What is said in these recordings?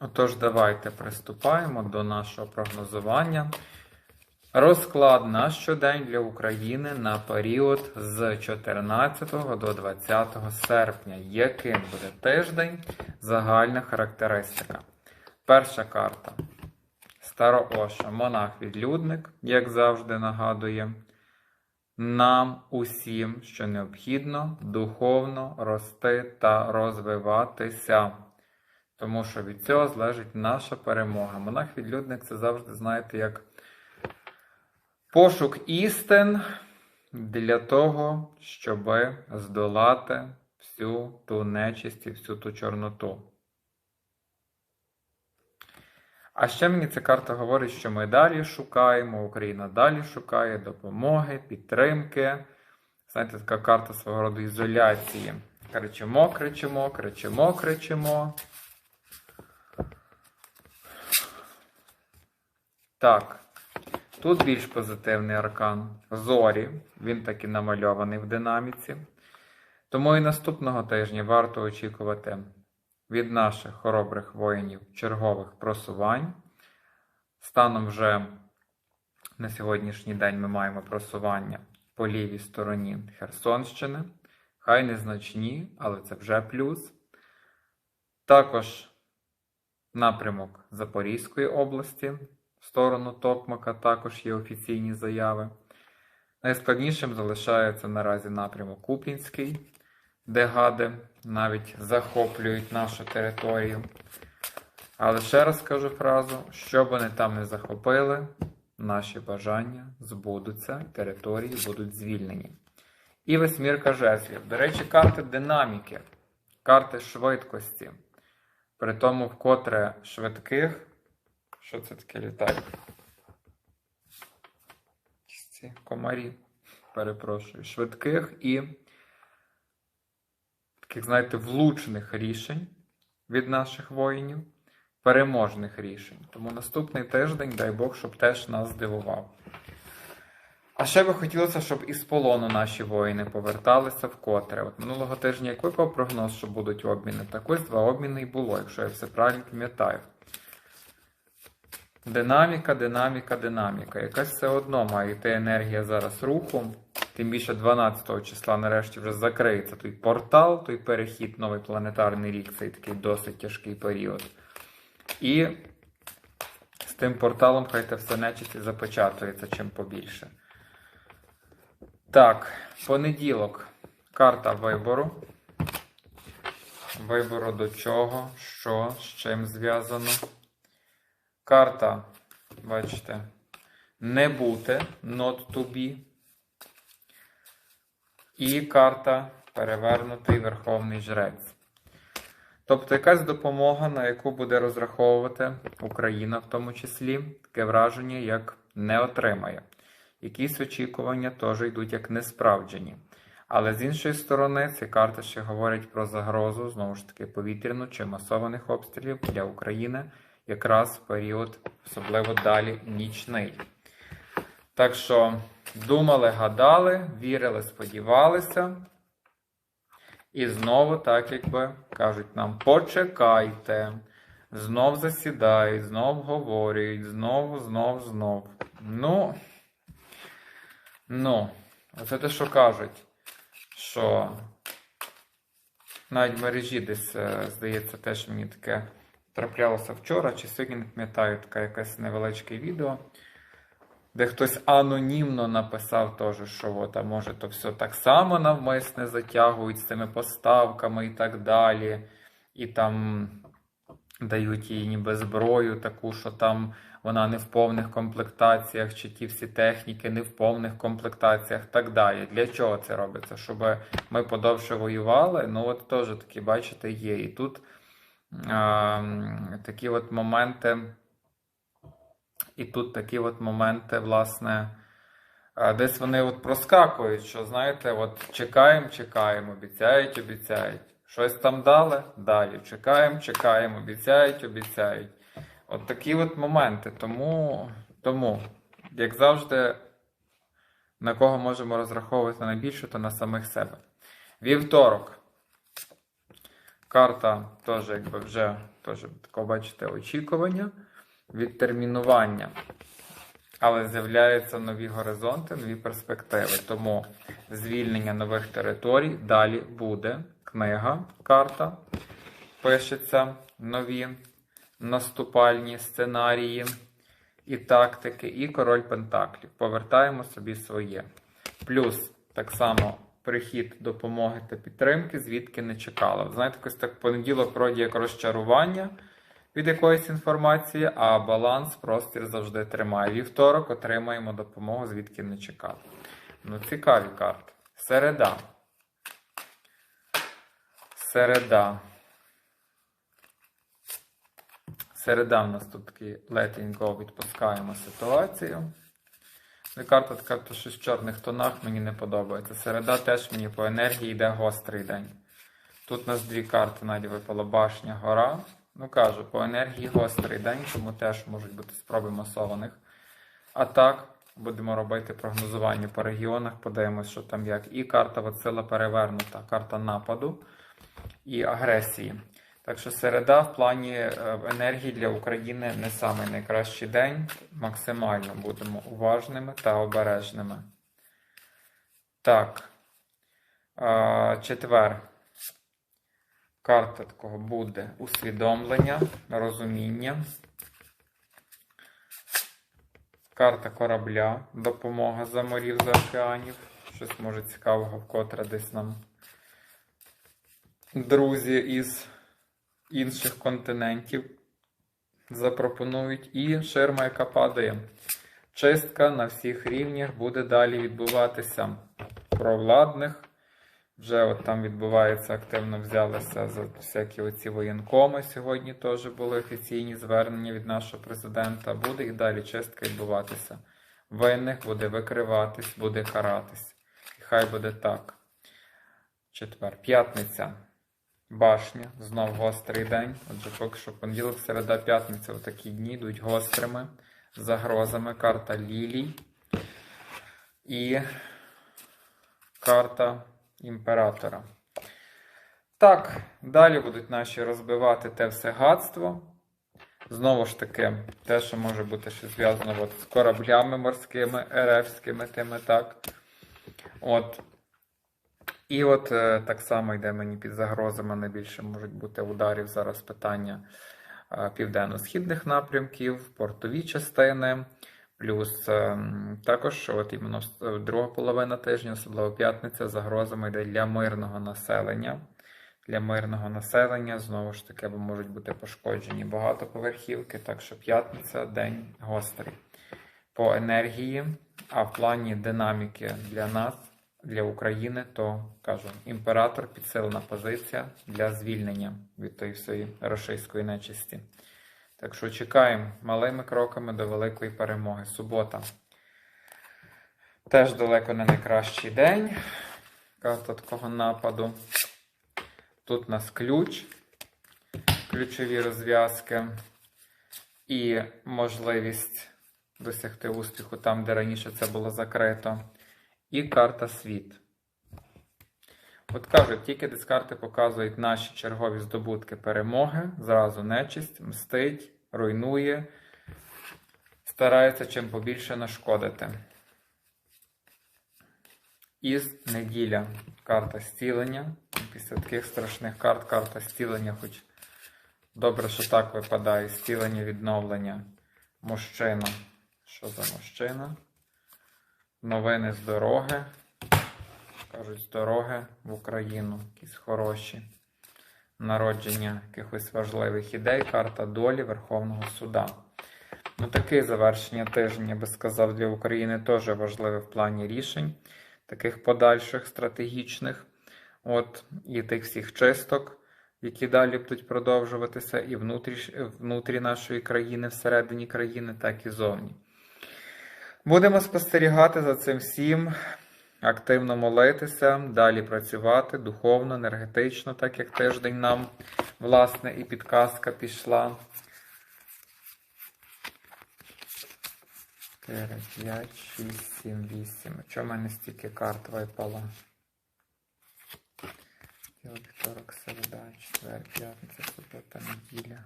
Отож, давайте приступаємо до нашого прогнозування. Розклад на щодень для України на період з 14 до 20 серпня. Яким буде тиждень? Загальна характеристика. Перша карта. Старооша, монах-відлюдник, як завжди нагадує. Нам усім, що необхідно, духовно рости та розвиватися. Тому що від цього залежить наша перемога. Монах-відлюдник це завжди, знаєте, як пошук істин для того, щоб здолати всю ту нечисть і всю ту чорноту. А ще мені ця карта говорить, що ми далі шукаємо, Україна далі шукає допомоги, підтримки. Знаєте, така карта свого роду ізоляції. Кричимо, кричимо, кричимо, кричимо. Так, тут більш позитивний аркан. Зорі. Він таки намальований в динаміці. Тому і наступного тижня варто очікувати від наших хоробрих воїнів чергових просувань. Станом вже на сьогоднішній день ми маємо просування по лівій стороні Херсонщини. Хай незначні, але це вже плюс. Також напрямок Запорізької області сторону Токмака також є офіційні заяви. Найскладнішим залишається наразі напрямок Куп'янський, де гади навіть захоплюють нашу територію. Але ще раз скажу фразу: що б вони там не захопили, наші бажання збудуться, території будуть звільнені. І восьмірка жезлів. До речі, карти динаміки, карти швидкості. При тому, вкотре швидких. Що це таке літає? Ці комарі, перепрошую, швидких і таких, знаєте, влучних рішень від наших воїнів, переможних рішень. Тому наступний тиждень, дай Бог, щоб теж нас здивував. А ще би хотілося, щоб із полону наші воїни поверталися вкотре. От минулого тижня, як випав прогноз, що будуть обміни, так ось два обміни і було, якщо я все правильно пам'ятаю. Динаміка, динаміка, динаміка. Якась все одно має йти енергія зараз руху. Тим більше 12 числа нарешті вже закриється той портал, той перехід, новий планетарний рік, цей такий досить тяжкий період. І з тим порталом хай те все нечисті запечатується чим побільше. Так, понеділок. Карта вибору. Вибору до чого, що, з чим зв'язано. Карта, бачите, не бути, not to be. І карта перевернутий Верховний Жрець. Тобто якась допомога, на яку буде розраховувати Україна, в тому числі, таке враження, як не отримає. Якісь очікування теж йдуть як несправджені. Але з іншої сторони, ці карти ще говорять про загрозу, знову ж таки, повітряну чи масованих обстрілів для України якраз період, особливо далі нічний. Так що думали, гадали, вірили, сподівалися. І знову, так якби кажуть нам, почекайте. Знов засідають, знов говорять, знов, знов, знов. Ну, ну, оце те, що кажуть, що навіть в мережі десь, е, здається, теж мені таке траплялося вчора, чи сьогодні не пам'ятаю, таке якесь невеличке відео, де хтось анонімно написав теж, що от, а може то все так само навмисне затягують з цими поставками і так далі. І там дають їй ніби зброю, таку, що там вона не в повних комплектаціях, чи ті всі техніки не в повних комплектаціях, так далі. Для чого це робиться? Щоб ми подовше воювали. Ну, от теж такі, бачите, є. І тут такі от моменти, і тут такі от моменти, власне, десь вони от проскакують, що, знаєте, от чекаємо, чекаємо, обіцяють, обіцяють. Щось там дали, далі. Чекаємо, чекаємо, обіцяють, обіцяють. От такі от моменти. Тому, тому, як завжди, на кого можемо розраховувати найбільше, то на самих себе. Вівторок. Карта теж, якби вже теж тако, бачите, очікування, відтермінування. Але з'являються нові горизонти, нові перспективи. Тому звільнення нових територій далі буде. Книга, карта. Пишеться нові наступальні сценарії і тактики, і король Пентаклів. Повертаємо собі своє. Плюс так само прихід допомоги та підтримки, звідки не чекала. Знаєте, якось так понеділок вроді як розчарування від якоїсь інформації, а баланс простір завжди тримає. Вівторок отримаємо допомогу, звідки не чекали. Ну, цікаві карти. Середа. Середа. Середа в нас тут letting go, відпускаємо ситуацію. І карта така, то щось в чорних тонах мені не подобається. Середа теж мені по енергії йде гострий день. Тут у нас дві карти навіть випала башня, гора. Ну кажу, по енергії гострий день, тому теж можуть бути спроби масованих атак. Будемо робити прогнозування по регіонах, подивимось, що там як. І карта от сила перевернута, карта нападу і агресії. Так що середа в плані е, енергії для України не самий найкращий день. Максимально будемо уважними та обережними. Так. Четвер. Карта такого буде усвідомлення, розуміння. Карта корабля, допомога за морів, за океанів. Щось може цікавого, вкотре десь нам друзі із інших континентів запропонують. І ширма, яка падає. Чистка на всіх рівнях буде далі відбуватися провладних. Вже от там відбувається активно взялися за всякі оці воєнкоми. Сьогодні теж були офіційні звернення від нашого президента. Буде і далі чистка відбуватися. Винних буде викриватись, буде каратись. І хай буде так. Четвер. П'ятниця. Башня. Знов гострий день. Отже, поки що понеділок, середа, п'ятниця. Отакі дні йдуть гострими загрозами. Карта Лілій. І карта імператора. Так, далі будуть наші розбивати те все гадство. Знову ж таки, те, що може бути ще зв'язано з кораблями морськими, ерефськими, тими так. От. І от е, так само йде мені під загрозами найбільше можуть бути ударів зараз питання е, південно-східних напрямків, портові частини. Плюс е, також, от іменно друга половина тижня, особливо п'ятниця, загрозами йде для мирного населення. Для мирного населення знову ж таки можуть бути пошкоджені багатоповерхівки, так що п'ятниця день гострий. По енергії, а в плані динаміки для нас, для України, то кажу, імператор підсилена позиція для звільнення від тої всієї рашистської нечисті. Так що чекаємо малими кроками до великої перемоги. Субота. Теж далеко не найкращий день. Карта такого нападу. Тут у нас ключ, ключові розв'язки і можливість досягти успіху там, де раніше це було закрито. І карта світ. От кажуть, тільки десь карти показують наші чергові здобутки перемоги, зразу нечисть, мстить, руйнує, старається чим побільше нашкодити. Із неділя карта зцілення. Після таких страшних карт карта зцілення, хоч добре, що так випадає. Зцілення, відновлення. Мужчина. Що за мужчина? Новини з дороги. Кажуть, з дороги в Україну. Якісь хороші. Народження якихось важливих ідей. Карта долі Верховного суда. Ну, таке завершення тижня, я би сказав, для України теж важливе в плані рішень, таких подальших стратегічних. От, і тих всіх чисток, які далі будуть продовжуватися і внутрі, внутрі нашої країни, всередині країни, так і зовні. Будемо спостерігати за цим всім, активно молитися, далі працювати духовно, енергетично, так як тиждень нам, власне, і підказка пішла. 4, 5, 6, 7, 8. Чому в мене стільки карт випало? Понеділок, вівторок, середа, четвер, п'ятниця, субота, неділя.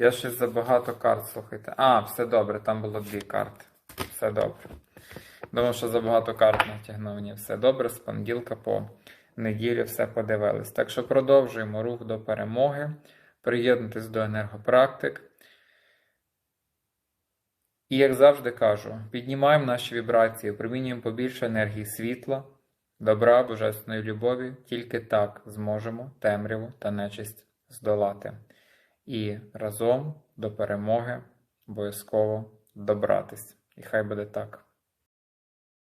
Я щось забагато карт, слухайте. А, все добре, там було дві карти. Все добре. Думав, що забагато карт натягнув. Ні, все добре, з понеділка по неділю все подивились. Так що продовжуємо рух до перемоги. Приєднуйтесь до енергопрактик. І як завжди кажу, піднімаємо наші вібрації, примінюємо побільше енергії світла, добра, божественної любові. Тільки так зможемо темряву та нечисть здолати. І разом до перемоги обов'язково добратись. І хай буде так.